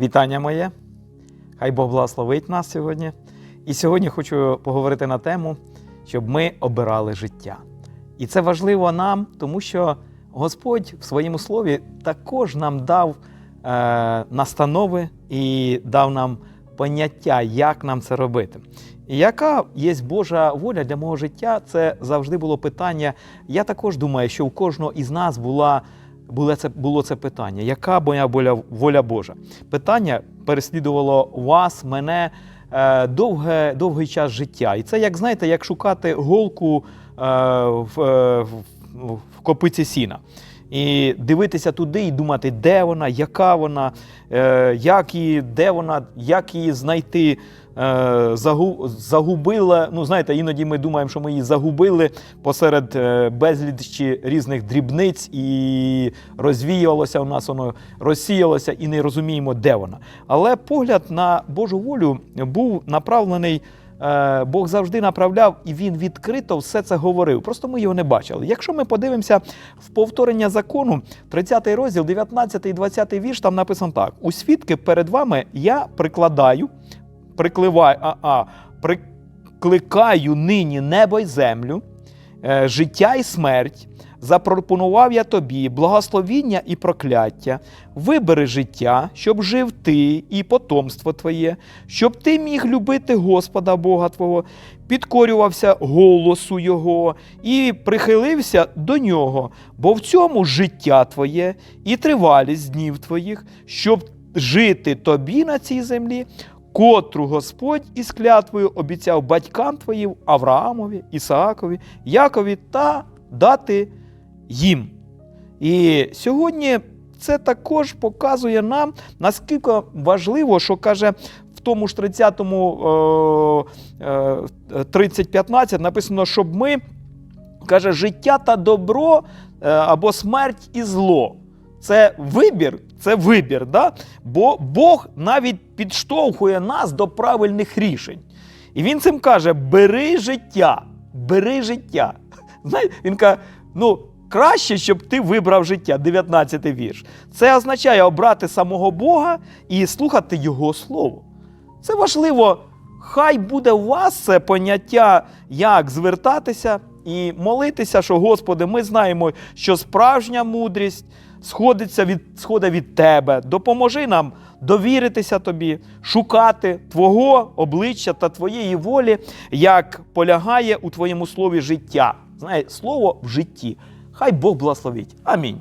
Вітання моє. Хай Бог благословить нас сьогодні. І сьогодні хочу поговорити на тему, щоб ми обирали життя. І це важливо нам, тому що Господь в своєму слові також нам дав е, настанови і дав нам поняття, як нам це робити. Яка є Божа воля для мого життя? Це завжди було питання. Я також думаю, що у кожного із нас була було це, було це питання. Яка моя воля, воля Божа? Питання переслідувало вас, мене е, довге, довгий час життя. І це, як знаєте, як шукати голку е, в, е, в, в копиці сіна. І дивитися туди і думати, де вона, яка вона, як її, де вона, як її знайти. Е, загубила. Ну, знаєте, іноді ми думаємо, що ми її загубили посеред е, безлічі різних дрібниць, і розвіювалося у нас воно, розсіялося, і не розуміємо, де вона. Але погляд на Божу волю був направлений. е, Бог завжди направляв, і він відкрито все це говорив. Просто ми його не бачили. Якщо ми подивимося в повторення закону, 30 розділ, 19 і 20 вірш, там написано так: у свідки перед вами я прикладаю, прикливаю, а, а, прикликаю нині небо й землю, е, життя і смерть. Запропонував я тобі благословіння і прокляття, вибери життя, щоб жив ти і потомство твоє, щоб ти міг любити Господа Бога Твого, підкорювався голосу Його і прихилився до нього, бо в цьому життя твоє і тривалість днів твоїх, щоб жити тобі на цій землі, котру Господь із клятвою обіцяв батькам твоїм Авраамові, Ісаакові, Якові та дати їм. І сьогодні це також показує нам, наскільки важливо, що каже в тому ж 30-му е, е, 30-15 написано, щоб ми каже, життя та добро е, або смерть і зло. Це вибір, це вибір, да? бо Бог навіть підштовхує нас до правильних рішень. І він цим каже: бери життя, бери життя. Знаєте, він каже, ну. Краще, щоб ти вибрав життя, 19 вірш. Це означає обрати самого Бога і слухати Його Слово. Це важливо. Хай буде у вас це поняття, як звертатися і молитися, що, Господи, ми знаємо, що справжня мудрість сходиться від, сходить від Тебе. Допоможи нам довіритися Тобі, шукати Твого обличчя та Твоєї волі, як полягає у Твоєму слові життя. Знає, слово в житті. Хай Бог благословить. Амінь.